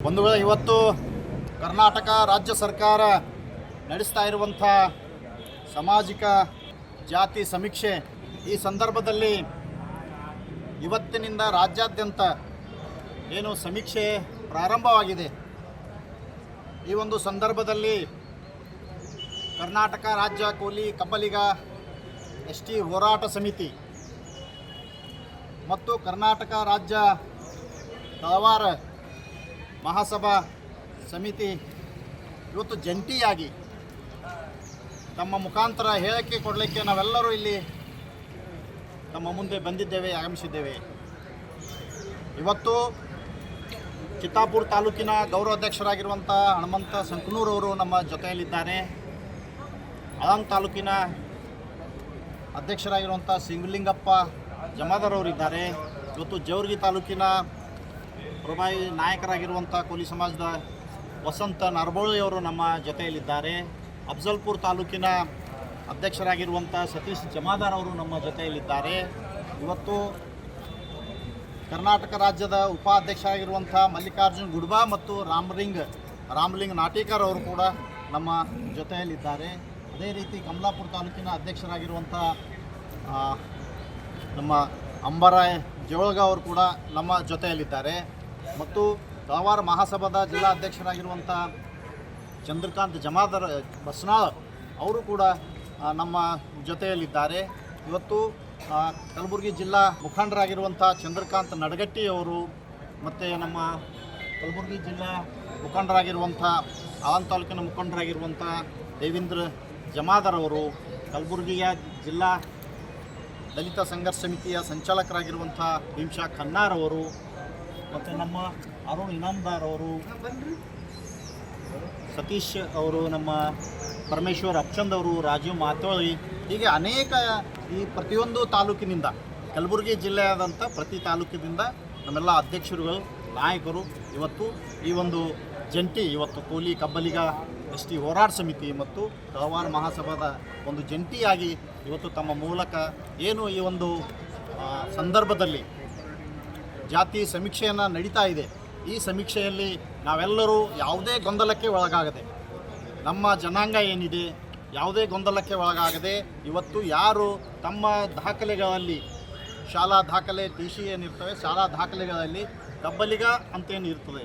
ಒಂದು ವೇಳೆ ಇವತ್ತು ಕರ್ನಾಟಕ ರಾಜ್ಯ ಸರ್ಕಾರ ನಡೆಸ್ತಾ ಇರುವಂಥ ಸಾಮಾಜಿಕ ಜಾತಿ ಸಮೀಕ್ಷೆ ಈ ಸಂದರ್ಭದಲ್ಲಿ ಇವತ್ತಿನಿಂದ ರಾಜ್ಯಾದ್ಯಂತ ಏನು ಸಮೀಕ್ಷೆ ಪ್ರಾರಂಭವಾಗಿದೆ. ಈ ಒಂದು ಸಂದರ್ಭದಲ್ಲಿ ಕರ್ನಾಟಕ ರಾಜ್ಯ ಕೂಲಿ ಕಬ್ಬಲಿಗ ಎಸ್ ಟಿ ಹೋರಾಟ ಸಮಿತಿ ಮತ್ತು ಕರ್ನಾಟಕ ರಾಜ್ಯ ತಳವಾರ ಮಹಾಸಭಾ ಸಮಿತಿ ಇವತ್ತು ಜಂಟಿಯಾಗಿ ತಮ್ಮ ಮುಖಾಂತರ ಹೇಳಿಕೆ ಕೊಡಲಿಕ್ಕೆ ನಾವೆಲ್ಲರೂ ಇಲ್ಲಿ ತಮ್ಮ ಮುಂದೆ ಬಂದಿದ್ದೇವೆ, ಆಗಮಿಸಿದ್ದೇವೆ. ಇವತ್ತು ಚಿತ್ತಾಪುರ ತಾಲೂಕಿನ ಗೌರವಾಧ್ಯಕ್ಷರಾಗಿರುವಂಥ ಹನುಮಂತ ಸಂಕನೂರವರು ನಮ್ಮ ಜೊತೆಯಲ್ಲಿದ್ದಾರೆ. ಆಳಂದ್ ತಾಲೂಕಿನ ಅಧ್ಯಕ್ಷರಾಗಿರುವಂಥ ಸಿಂಗಲಿಂಗಪ್ಪ ಜಮಾದಾರ್ ಅವರಿದ್ದಾರೆ. ಇವತ್ತು ಜೌರ್ಗಿ ತಾಲೂಕಿನ ಪ್ರಭಾವಿ ನಾಯಕರಾಗಿರುವಂಥ ಕೋಲಿ ಸಮಾಜದ ವಸಂತ ನರಬೋಳಿಯವರು ನಮ್ಮ ಜೊತೆಯಲ್ಲಿದ್ದಾರೆ. ಅಫ್ಜಲ್ಪುರ್ ತಾಲೂಕಿನ ಅಧ್ಯಕ್ಷರಾಗಿರುವಂಥ ಸತೀಶ್ ಜಮಾದಾರ್ ಅವರು ನಮ್ಮ ಜೊತೆಯಲ್ಲಿದ್ದಾರೆ. ಇವತ್ತು ಕರ್ನಾಟಕ ರಾಜ್ಯದ ಉಪಾಧ್ಯಕ್ಷರಾಗಿರುವಂಥ ಮಲ್ಲಿಕಾರ್ಜುನ್ ಗುಡ್ಬಾ ಮತ್ತು ರಾಮಲಿಂಗ್ ರಾಮಲಿಂಗ್ ನಾಟೇಕರ್ ಅವರು ಕೂಡ ನಮ್ಮ ಜೊತೆಯಲ್ಲಿದ್ದಾರೆ. ಅದೇ ರೀತಿ ಕಮಲಾಪುರ ತಾಲೂಕಿನ ಅಧ್ಯಕ್ಷರಾಗಿರುವಂಥ ನಮ್ಮ ಅಂಬರಾಯ್ ಜೋಳಗ ಅವರು ಕೂಡ ನಮ್ಮ ಜೊತೆಯಲ್ಲಿದ್ದಾರೆ. ಮತ್ತು ತಳವಾರ ಮಹಾಸಭಾದ ಜಿಲ್ಲಾ ಅಧ್ಯಕ್ಷರಾಗಿರುವಂಥ ಚಂದ್ರಕಾಂತ್ ಜಮಾದರ್, ಬಸ್ನಾಳ್ ಅವರು ಕೂಡ ನಮ್ಮ ಜೊತೆಯಲ್ಲಿದ್ದಾರೆ. ಇವತ್ತು ಕಲಬುರಗಿ ಜಿಲ್ಲಾ ಮುಖಂಡರಾಗಿರುವಂಥ ಚಂದ್ರಕಾಂತ್ ನಡಗಟ್ಟಿ ಅವರು ಮತ್ತು ನಮ್ಮ ಕಲಬುರಗಿ ಜಿಲ್ಲಾ ಮುಖಂಡರಾಗಿರುವಂಥ ಆಲಂ ತಾಲೂಕಿನ ಮುಖಂಡರಾಗಿರುವಂಥ ದೇವೇಂದ್ರ ಜಮಾದರ್ ಅವರು ಕಲಬುರಗಿಯ ಜಿಲ್ಲಾ ದಲಿತ ಸಂಘರ್ಷ ಸಮಿತಿಯ ಸಂಚಾಲಕರಾಗಿರುವಂಥ ಭೀಮ್ಶಾ ಖನ್ನಾರ್ ಅವರು ಮತ್ತು ನಮ್ಮ ಅರುಣ್ ಇನಾಮ್ದಾರ್ ಅವರು, ಸತೀಶ್ ಅವರು, ನಮ್ಮ ಪರಮೇಶ್ವರ್ ಅಪ್ಚಂದ್ ಅವರು, ರಾಜೀವ್ ಮಾತೋಳಿ, ಹೀಗೆ ಅನೇಕ ಈ ಪ್ರತಿಯೊಂದು ತಾಲೂಕಿನಿಂದ, ಕಲಬುರಗಿ ಜಿಲ್ಲೆಯಾದಂಥ ಪ್ರತಿ ತಾಲೂಕಿನಿಂದ ನಮ್ಮೆಲ್ಲ ಅಧ್ಯಕ್ಷರುಗಳು, ನಾಯಕರು, ಇವತ್ತು ಈ ಒಂದು ಜಂಟಿ, ಇವತ್ತು ಕೂಲಿ ಕಬ್ಬಲಿಗ ಎಸ್ ಟಿ ಹೋರಾಟ ಸಮಿತಿ ಮತ್ತು ಕಳವಾರ ಮಹಾಸಭಾದ ಒಂದು ಜಂಟಿಯಾಗಿ ಇವತ್ತು ತಮ್ಮ ಮೂಲಕ ಏನು ಈ ಒಂದು ಸಂದರ್ಭದಲ್ಲಿ ಜಾತಿ ಸಮೀಕ್ಷೆಯನ್ನು ನಡೀತಾ ಇದೆ. ಈ ಸಮೀಕ್ಷೆಯಲ್ಲಿ ನಾವೆಲ್ಲರೂ ಯಾವುದೇ ಗೊಂದಲಕ್ಕೆ ಒಳಗಾಗದೆ, ನಮ್ಮ ಜನಾಂಗ ಏನಿದೆ, ಯಾವುದೇ ಗೊಂದಲಕ್ಕೆ ಒಳಗಾಗದೆ ಇವತ್ತು ಯಾರು ತಮ್ಮ ದಾಖಲೆಗಳಲ್ಲಿ, ಶಾಲಾ ದಾಖಲೆ ಟಿ ಸಿ ಏನಿರ್ತವೆ, ಶಾಲಾ ದಾಖಲೆಗಳಲ್ಲಿ ಕಬ್ಬಲಿಗ ಅಂತೇನು ಇರ್ತದೆ.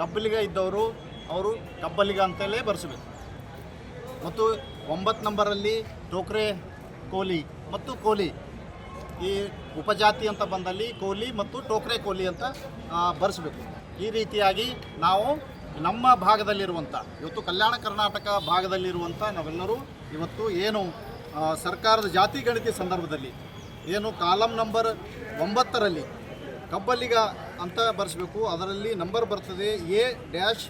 ಕಬ್ಬಲಿಗ ಇದ್ದವರು ಅವರು ಕಬ್ಬಲಿಗ ಅಂತಲೇ ಬರೆಸಬೇಕು. ಮತ್ತು ಒಂಬತ್ತು ನಂಬರಲ್ಲಿ ಟೋಕ್ರೆ ಕೋಲಿ ಮತ್ತು ಕೋಲಿ. ಈ ಉಪಜಾತಿ ಅಂತ ಬಂದಲ್ಲಿ ಕೋಲಿ ಮತ್ತು ಟೋಕ್ರೆ ಕೋಲಿ ಅಂತ ಬರೆಸಬೇಕು. ಈ ರೀತಿಯಾಗಿ ನಾವು ನಮ್ಮ ಭಾಗದಲ್ಲಿರುವಂಥ ಇವತ್ತು ಕಲ್ಯಾಣ ಕರ್ನಾಟಕ ಭಾಗದಲ್ಲಿರುವಂಥ ನಾವೆಲ್ಲರೂ ಇವತ್ತು ಏನು ಸರ್ಕಾರದ ಜಾತಿ ಗಣತಿ ಸಂದರ್ಭದಲ್ಲಿ ಏನು ಕಾಲಮ್ ನಂಬರ್ ಒಂಬತ್ತರಲ್ಲಿ ಕಬ್ಬಲಿಗ ಅಂತ ಬರೆಸಬೇಕು. ಅದರಲ್ಲಿ ನಂಬರ್ ಬರ್ತದೆ A dash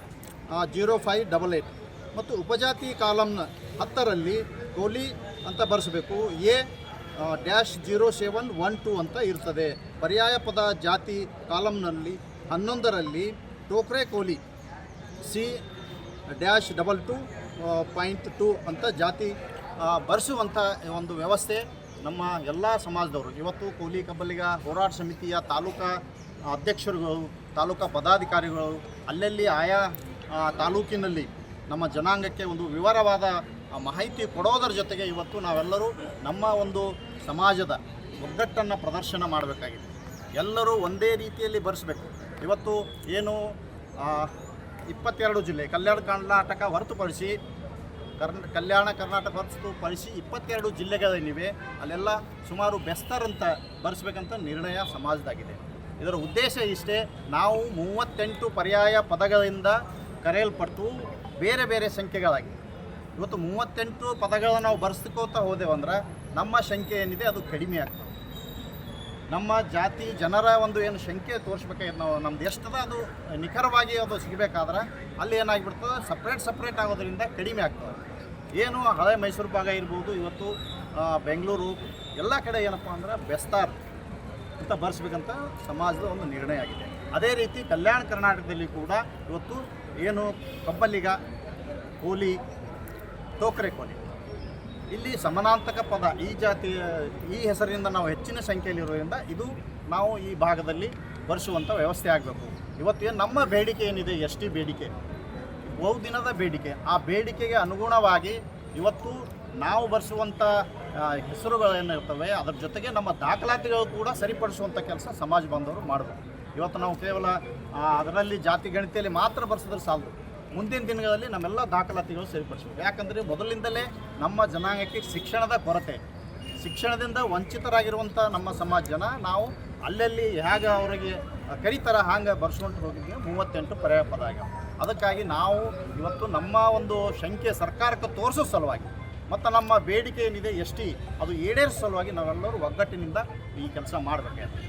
zero five double eight ಮತ್ತು ಉಪಜಾತಿ ಕಾಲಮ್ನ ಹತ್ತರಲ್ಲಿ ಕೋಲಿ ಅಂತ ಬರೆಸಬೇಕು. A dash zero seven one two ಅಂತ ಇರ್ತದೆ. ಪರ್ಯಾಯ ಪದ ಜಾತಿ ಕಾಲಮ್ನಲ್ಲಿ ಹನ್ನೊಂದರಲ್ಲಿ Tokre Koli, C, dash double two point two ಅಂತ ಜಾತಿ ಬರೆಸುವಂಥ ಒಂದು ವ್ಯವಸ್ಥೆ ನಮ್ಮ ಎಲ್ಲ ಸಮಾಜದವರು. ಇವತ್ತು ಕೋಲಿ ಕಬ್ಬಲಿಗ ಹೋರಾಟ ಸಮಿತಿಯ ತಾಲೂಕಾ ಅಧ್ಯಕ್ಷರುಗಳು, ತಾಲೂಕಾ ಪದಾಧಿಕಾರಿಗಳು, ಅಲ್ಲಲ್ಲಿ ಆಯಾ ತಾಲೂಕಿನಲ್ಲಿ ನಮ್ಮ ಜನಾಂಗಕ್ಕೆ ಒಂದು ವಿವರವಾದ ಆ, ಮಾಹಿತಿ ಕೊಡೋದರ ಜೊತೆಗೆ ಇವತ್ತು ನಾವೆಲ್ಲರೂ ನಮ್ಮ ಒಂದು ಸಮಾಜದ ಒಗ್ಗಟ್ಟನ್ನು ಪ್ರದರ್ಶನ ಮಾಡಬೇಕಾಗಿದೆ. ಎಲ್ಲರೂ ಒಂದೇ ರೀತಿಯಲ್ಲಿ ಬರೆಸಬೇಕು. ಇವತ್ತು ಏನು ಇಪ್ಪತ್ತೆರಡು ಜಿಲ್ಲೆ ಕಲ್ಯಾಣ ಕರ್ನಾಟಕ ಹೊರತುಪಡಿಸಿ ಕರ್ನ ಕಲ್ಯಾಣ ಕರ್ನಾಟಕ ಹೊರತುಪಡಿಸಿ ಇಪ್ಪತ್ತೆರಡು ಜಿಲ್ಲೆಗಳೇನಿವೆ ಅಲ್ಲೆಲ್ಲ ಸುಮಾರು ಬೆಸ್ತರಂತ ಬರೆಸ್ಬೇಕಂತ ನಿರ್ಣಯ ಸಮಾಜದಾಗಿದೆ. ಇದರ ಉದ್ದೇಶ ಇಷ್ಟೇ ನಾವು ಮೂವತ್ತೆಂಟು ಪರ್ಯಾಯ ಪದಗಳಿಂದ ಕರೆಯಲ್ಪಟ್ಟು ಬೇರೆ ಬೇರೆ ಸಂಖ್ಯೆಗಳಾಗಿ ಇವತ್ತು ಮೂವತ್ತೆಂಟು ಪದಗಳನ್ನು ನಾವು ಬರೆಸ್ಕೋತಾ ಹೋದೆವಂದ್ರೆ ನಮ್ಮ ಶಂಕೆ ಏನಿದೆ, ಅದು ಕಡಿಮೆ ಆಗ್ತದೆ. ನಮ್ಮ ಜಾತಿ ಜನರ ಒಂದು ಏನು ಶಂಕೆ ತೋರಿಸ್ಬೇಕಾಗಿತ್ತು ನಾವು, ನಮ್ದು ಎಷ್ಟದ ಅದು ನಿಖರವಾಗಿ ಅದು ಸಿಗಬೇಕಾದ್ರೆ ಅಲ್ಲಿ ಏನಾಗಿಬಿಡ್ತದೆ ಸಪ್ರೇಟ್ ಸಪ್ರೇಟ್ ಆಗೋದ್ರಿಂದ ಕಡಿಮೆ ಆಗ್ತದೆ. ಏನು ಹಳೆ ಮೈಸೂರು ಭಾಗ ಇರ್ಬೋದು, ಇವತ್ತು ಬೆಂಗಳೂರು, ಎಲ್ಲ ಕಡೆ ಏನಪ್ಪ ಅಂದ್ರೆ ಬೆಸ್ತಾರ್ ಅಂತ ಬರೆಸ್ಬೇಕಂತ ಸಮಾಜದ ಒಂದು ನಿರ್ಣಯ ಆಗಿದೆ. ಅದೇ ರೀತಿ ಕಲ್ಯಾಣ ಕರ್ನಾಟಕದಲ್ಲಿ ಕೂಡ ಇವತ್ತು ಏನು ಕಬ್ಬಲಿಗ ಕೂಲಿ ಟೋಕ್ರೆ ಕೋಣೆ ಇಲ್ಲಿ ಸಮಾನಾಂತಕ ಪದ ಈ ಜಾತಿಯ, ಈ ಹೆಸರಿನಿಂದ ನಾವು ಹೆಚ್ಚಿನ ಸಂಖ್ಯೆಯಲ್ಲಿರೋದ್ರಿಂದ ಇದು ನಾವು ಈ ಭಾಗದಲ್ಲಿ ಬರೆಸುವಂಥ ವ್ಯವಸ್ಥೆ ಆಗಬೇಕು. ಇವತ್ತು ನಮ್ಮ ಬೇಡಿಕೆ ಏನಿದೆ? ಎಸ್ ಟಿ ಬೇಡಿಕೆ. ಬಹುದಿನದ ಬೇಡಿಕೆ. ಆ ಬೇಡಿಕೆಗೆ ಅನುಗುಣವಾಗಿ ಇವತ್ತು ನಾವು ಬರ್ಸುವಂಥ ಹೆಸರುಗಳೇನಿರ್ತವೆ ಅದರ ಜೊತೆಗೆ ನಮ್ಮ ದಾಖಲಾತಿಗಳು ಕೂಡ ಸರಿಪಡಿಸುವಂಥ ಕೆಲಸ ಸಮಾಜ ಬಾಂಧವರು ಮಾಡಬೇಕು. ಇವತ್ತು ನಾವು ಕೇವಲ ಅದರಲ್ಲಿ ಜಾತಿ ಗಣಿತೆಯಲ್ಲಿ ಮಾತ್ರ ಬರ್ಸಿದ್ರೆ ಸಾಲದು. ಮುಂದಿನ ದಿನಗಳಲ್ಲಿ ನಮ್ಮೆಲ್ಲ ದಾಖಲಾತಿಗಳು ಸರಿಪಡಿಸಬೇಕು. ಯಾಕಂದರೆ ಮೊದಲಿಂದಲೇ ನಮ್ಮ ಜನಾಂಗಕ್ಕೆ ಶಿಕ್ಷಣದ ಕೊರತೆ. ಶಿಕ್ಷಣದಿಂದ ವಂಚಿತರಾಗಿರುವಂಥ ನಮ್ಮ ಸಮಾಜ ಜನ ನಾವು ಅಲ್ಲಲ್ಲಿ ಹೇಗೆ ಅವರಿಗೆ ಕರಿತಾರ ಹಾಂಗೆ ಬರ್ಸ್ಕೊಂಡು ಹೋಗಿದ್ವಿ, ಮೂವತ್ತೆಂಟು ಪರ್ಯಾಯ ಪದ ಆಗ್ಯಾವ. ಅದಕ್ಕಾಗಿ ನಾವು ಇವತ್ತು ನಮ್ಮ ಒಂದು ಶಂಕೆ ಸರ್ಕಾರಕ್ಕೆ ತೋರಿಸೋ ಸಲುವಾಗಿ ಮತ್ತು ನಮ್ಮ ಬೇಡಿಕೆ ಏನಿದೆ ಎಸ್ ಟಿ, ಅದು ಈಡೇರಿಸೋ ಸಲುವಾಗಿ ನಾವೆಲ್ಲರೂ ಒಗ್ಗಟ್ಟಿನಿಂದ ಈ ಕೆಲಸ ಮಾಡಬೇಕಾಗಿದೆ